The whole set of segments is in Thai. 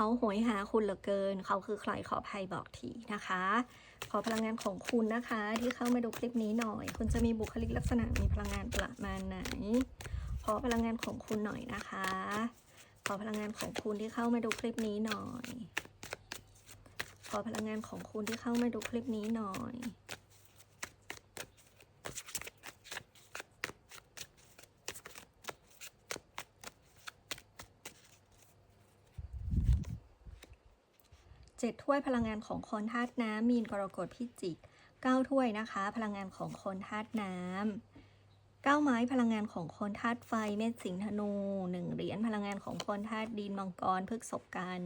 เขาโหยหาคุณเหลือเกิน เขาคือใครขอภัยบอกทีนะคะ ขอพลังงานของคุณนะคะ ที่เข้ามาดูคลิปนี้หน่อย คุณจะมีบุคลิกลักษณะมีพลังงานประมาณไหน ขอพลังงานของคุณหน่อยนะคะ ขอพลังงานของคุณที่เข้ามาดูคลิปนี้หน่อย ขอพลังงานของคุณที่เข้ามาดูคลิปนี้หน่อย เจ็ดถ้วยพลังงานของคนธาตุน้ำมีนกรกฎพิจิกเก้าถ้วยนะคะ พลังงานของคนธาตุน้ำเก้าไม้พลังงานของคนธาตุไฟเมษสิงห์ธนูหนึ่งเหรียญพลังงานของคนธาตุดินมังกรพฤกษกัน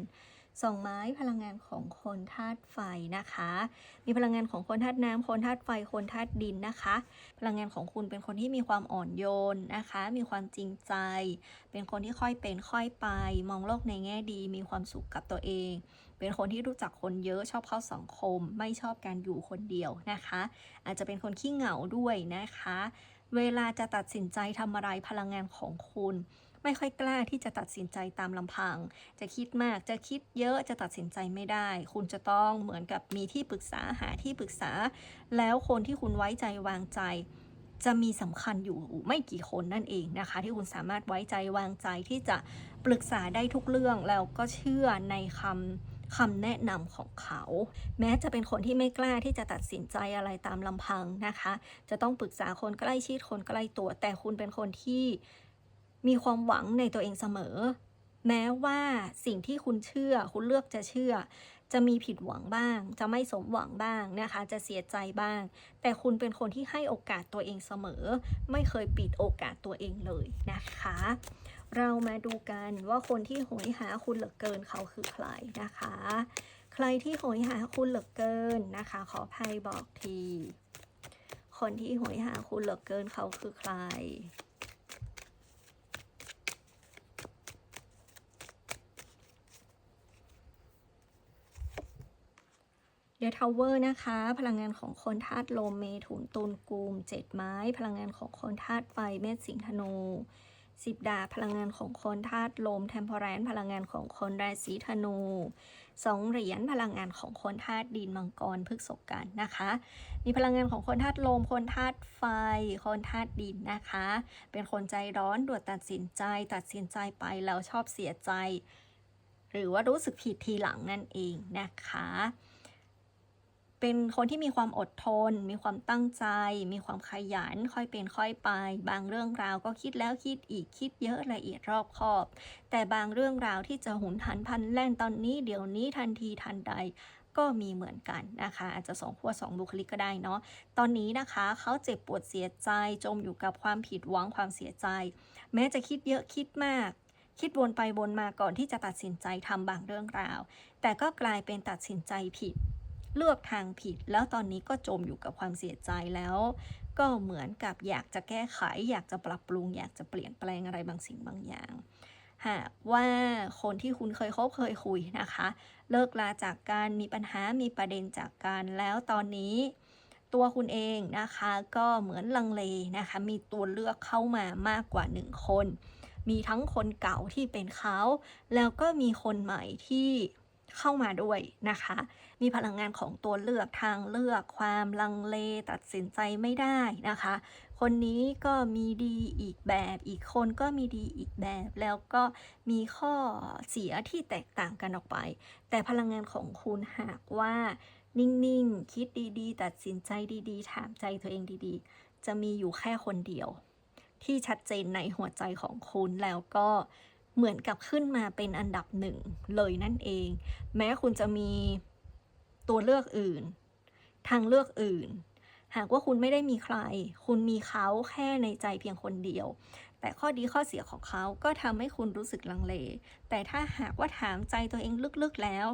สองไม้พลังงานของคนธาตุไฟนะคะ มีพลังงานของคนธาตุน้ำคนธาตุไฟคนธาตุดินนะคะ พลังงานของคุณเป็นคนที่มีความอ่อนโยนนะคะ มีความจริงใจ เป็นคนที่ค่อยเป็นค่อยไป มองโลกในแง่ดี มีความสุขกับตัวเอง เป็นคนที่รู้จักคนเยอะชอบเข้าสังคม ไม่ชอบการอยู่คนเดียวนะคะ อาจจะเป็นคนขี้เหงาด้วยนะคะ เวลาจะตัดสินใจทำอะไรพลังงานของคุณ ไม่ค่อยกล้าที่จะตัดสินใจตามลำพัง จะคิดมากจะคิดเยอะจะตัดสินใจไม่ได้ คุณจะต้องเหมือนกับมีที่ปรึกษาหาที่ปรึกษา แล้วคนที่คุณไว้ใจวางใจจะมีสำคัญอยู่ไม่กี่คนนั่นเองนะคะ ที่คุณสามารถไว้ใจวางใจที่จะปรึกษาได้ทุกเรื่องแล้วก็เชื่อในคำ คำแนะนำของเขา แม้จะเป็นคนที่ไม่กล้าที่จะตัดสินใจอะไรตามลำพังนะคะ จะต้องปรึกษาคนใกล้ชิดคนใกล้ตัว แต่คุณเป็นคนที่มีความหวังในตัวเองเสมอ แม้ว่าสิ่งที่คุณเชื่อ คุณเลือกจะเชื่อ จะมีผิดหวังบ้าง จะไม่สมหวังบ้างนะคะ จะเสียใจบ้าง แต่คุณเป็นคนที่ให้โอกาสตัวเองเสมอ ไม่เคยปิดโอกาสตัวเองเลยนะคะ เรามาดูกันว่าคนที่โหยหาคุณเหลือเกินเขาคือใครนะคะ ใครที่โหยหาคุณเหลือเกินนะคะ ขอภัยบอกที คนที่โหยหาคุณเหลือเกินเขาคือใครเดอะทาวเวอร์นะคะ พลังงานของคนธาตุลมเมถุนตุลกุมเจ็ดไม้ พลังงานของคนธาตุไฟเมษสิงห์ธนู สิบดาพลังงานของคนธาตุลมเทมเพอแรนพลังงานของคนราศีธนูสองเหรียญพลังงานของคนธาตุดินมังกรพฤกษกันนะคะ มีพลังงานของคนธาตุลม คนธาตุไฟ คนธาตุดินนะคะ เป็นคนใจร้อนด่วนตัดสินใจ ตัดสินใจไปแล้วชอบเสียใจ หรือว่ารู้สึกผิดทีหลังนั่นเองนะคะ เป็นคนที่มีความอดทน มีความตั้งใจ มีความขยัน ค่อยเป็นค่อยไป บางเรื่องราวก็คิดแล้วคิดอีกคิดเยอะละเอียดรอบคอบ แต่บางเรื่องราวที่จะหุนหันพันแล่นตอนนี้เดี๋ยวนี้ทันทีทันใดก็มีเหมือนกันนะคะ อาจจะสองขั้วสองบุคลิกก็ได้เนาะตอนนี้นะคะเขาเจ็บปวดเสียใจจมอยู่กับความผิดหวังความเสียใจ แม้จะคิดเยอะคิดมากคิดวนไปวนมาก่อนที่จะตัดสินใจทำบางเรื่องราว แต่ก็กลายเป็นตัดสินใจผิด เลือกทางผิด แล้วตอนนี้ก็จมอยู่กับความเสียใจแล้ว ก็เหมือนกับอยากจะแก้ไข อยากจะปรับปรุง อยากจะเปลี่ยนแปลงอะไรบางสิ่งบางอย่าง หากว่าคนที่คุณเคยคบเคยคุยนะคะ เลิกลาจากการมีปัญหามีประเด็นจากการแล้วตอนนี้ตัวคุณเองนะคะก็เหมือนลังเลนะคะ มีตัวเลือกเข้ามามากกว่าหนึ่งคน มีทั้งคนเก่าที่เป็นเขา แล้วก็มีคนใหม่ที่ เข้ามาด้วยนะคะ มีพลังงานของตัวเลือกทางเลือกความลังเลตัดสินใจไม่ได้นะคะ คนนี้ก็มีดีอีกแบบ อีกคนก็มีดีอีกแบบ แล้วก็มีข้อเสียที่แตกต่างกันออกไป แต่พลังงานของคุณหากว่า นิ่งๆ คิดดีๆ ตัดสินใจดีๆ ถามใจตัวเองดีๆ จะมีอยู่แค่คนเดียว ที่ชัดเจนในหัวใจของคุณแล้วก็ เหมือนกับขึ้นมาเป็นอันดับหนึ่งเลยนั่นเอง แม้คุณจะมีตัวเลือกอื่น ทางเลือกอื่น หากว่าคุณไม่ได้มีใคร คุณมีเขาแค่ในใจเพียงคนเดียว แต่ข้อดีข้อเสียของเขาก็ทำให้คุณรู้สึกลังเล แต่ถ้าหากว่าถามใจตัวเองลึกๆแล้ว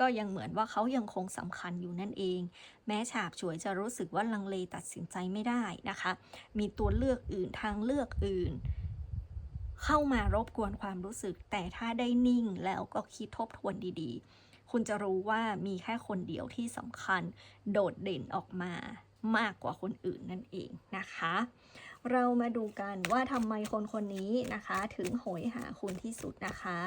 ก็ยังเหมือนว่าเขายังคงสำคัญอยู่นั่นเอง แม้ฉาบฉวยจะรู้สึกว่าลังเลตัดสินใจไม่ได้นะคะ มีตัวเลือกอื่นทางเลือกอื่น เข้ามารบกวนความรู้สึก แต่ถ้าได้นิ่งแล้วก็คิดทบทวนดีๆ คุณจะรู้ว่ามีแค่คนเดียวที่สำคัญ โดดเด่นออกมามากกว่าคนอื่นนั่นเองนะคะ เรามาดูกันว่าทำไมคนคนนี้นะคะ ถึงโหยหาคุณที่สุดนะคะ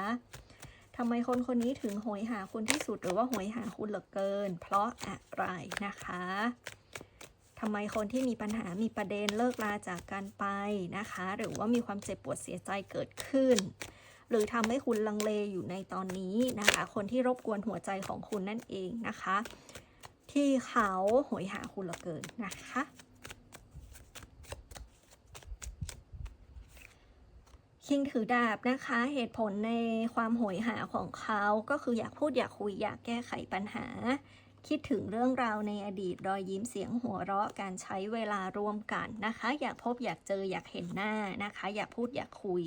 ทำไมคนคนนี้ถึงโหยหาคุณที่สุดหรือว่าโหยหาคุณเหลือเกิน เพราะอะไรนะคะำไมคนที่มีปัญหามีประเด็นเลิกลาจากกันไปนะคะ หรือว่ามีความเจ็บปวดเสียใจเกิดขึ้น หรือทำให้คุณลังเลอยู่ในตอนนี้นะคะ คนที่รบกวนหัวใจของคุณนั่นเองนะคะ ที่เขาโหยหาคุณเหลือเกินนะคะคิงถือดาบนะคะ เหตุผลในความโหยหาของเขาก็คืออยากพูดอยากคุยอยากแก้ไขปัญหา คิดถึงเรื่องราวในอดีตรอยยิ้มเสียงหัวเราะการใช้เวลาร่วมกันนะคะ อยากพบอยากเจออยากเห็นหน้านะคะ อยากพูดอยากคุย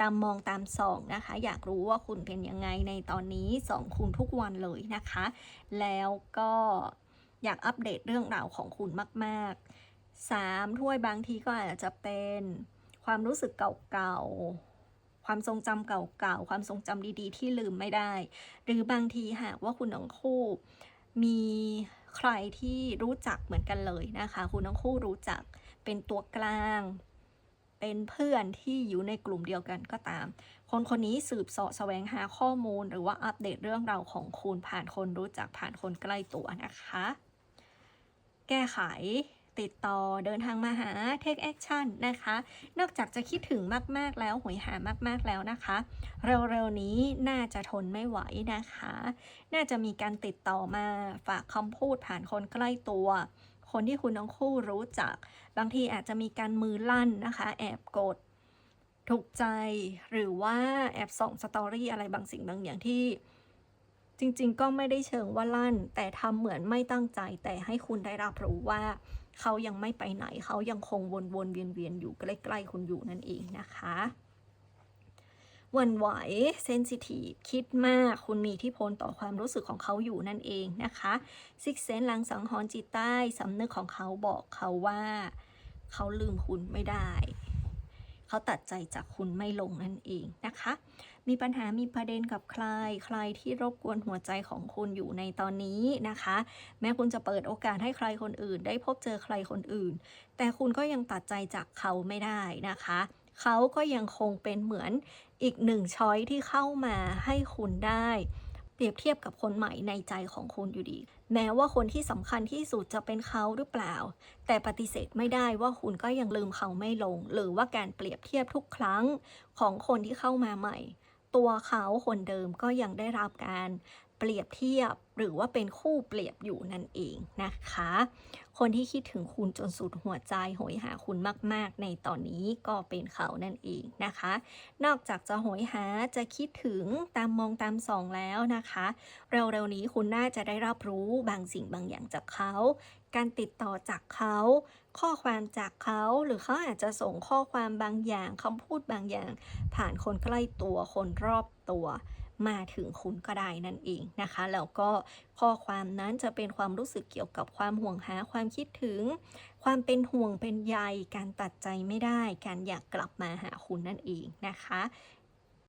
ตามมองตามส่องนะคะ อยากรู้ว่าคุณเป็นยังไงในตอนนี้ส่องคุณทุกวันเลยนะคะ แล้วก็อยากอัปเดตเรื่องราวของคุณมากๆสามถ้วยบางทีก็อาจจะเป็นความรู้สึกเก่าๆ ความทรงจำเก่าๆ ความทรงจำดีๆ ที่ลืมไม่ได้ หรือบางทีหากว่าคุณทั้งคู่ มีใครที่รู้จักเหมือนกันเลยนะคะ คุณทั้งคู่รู้จักเป็นตัวกลาง เป็นเพื่อนที่อยู่ในกลุ่มเดียวกันก็ตาม คนคนนี้สืบเสาะแสวงหาข้อมูล หรือว่าอัปเดตเรื่องราวของคุณผ่านคนรู้จักผ่านคนใกล้ตัวนะคะ แก้ไข ติดต่อเดินทางมาหา take action นะคะ นอกจากจะคิดถึงมาก ๆ แล้วหวยหามาก ๆ แล้วนะคะ เร็ว ๆ นี้น่าจะทนไม่ไหวนะคะ น่าจะมีการติดต่อมาฝากคำพูดผ่านคนใกล้ตัว คนที่คุณทั้งคู่รู้จัก บางทีอาจจะมีการมือลั่นนะคะ แอบกด ถูกใจหรือว่าแอบส่องสตอรี่อะไรบางสิ่งบางอย่างที่จริงๆ ก็ไม่ได้เชิงว่าลั่น แต่ทำเหมือนไม่ตั้งใจแต่ให้คุณได้รับรู้ว่า เขายังไม่ไปไหน เขายังคงวนๆเวียนๆอยู่ใกล้ๆคุณอยู่นั่นเองนะคะวันไหวเซนซิทีฟคิดมาก คุณมีที่พลต่อความรู้สึกของเขาอยู่นั่นเองนะคะซิกเซนลังสังหรณ์จิตใต้สำนึกของเขาบอกเขาว่า เขาลืมคุณไม่ได้ เขาตัดใจจากคุณไม่ลงนั่นเองนะคะ มีปัญหามีประเด็นกับใคร ใครที่รบกวนหัวใจของคุณอยู่ในตอนนี้นะคะ แม้คุณจะเปิดโอกาสให้ใครคนอื่น ได้พบเจอใครคนอื่น แต่คุณก็ยังตัดใจจากเขาไม่ได้นะคะเขาก็ยังคงเป็นเหมือนอีกหนึ่งช้อยที่เข้ามาให้คุณได้ เปรียบเทียบกับคนใหม่ในใจของคุณอยู่ดี แม้ว่าคนที่สำคัญที่สุดจะเป็นเขาหรือเปล่า แต่ปฏิเสธไม่ได้ว่าคุณก็ยังลืมเขาไม่ลง หรือว่าการเปรียบเทียบทุกครั้งของคนที่เข้ามาใหม่ ตัวเขาคนเดิมก็ยังได้รับการ เปรียบเทียบหรือว่าเป็นคู่เปรียบอยู่นั่นเองนะคะ คนที่คิดถึงคุณจนสุดหัวใจโหยหาคุณมาก ๆ ในตอนนี้ก็เป็นเขานั่นเองนะคะ นอกจากจะโหยหาจะคิดถึงตามมองตามส่องแล้วนะคะ เร็วๆนี้คุณน่าจะได้รับรู้บางสิ่งบางอย่างจากเขา การติดต่อจากเขา ข้อความจากเขาหรือเขาอาจจะส่งข้อความบางอย่างคำพูดบางอย่าง ผ่านคนใกล้ตัวคนรอบตัวมาถึงคุณก็ได้นั่นเองนะคะ แล้วก็ข้อความนั้นจะเป็นความรู้สึกเกี่ยวกับความห่วงหาความคิดถึง ความเป็นห่วงเป็นใยการตัดใจไม่ได้ การอยากกลับมาหาคุณนั่นเองนะคะ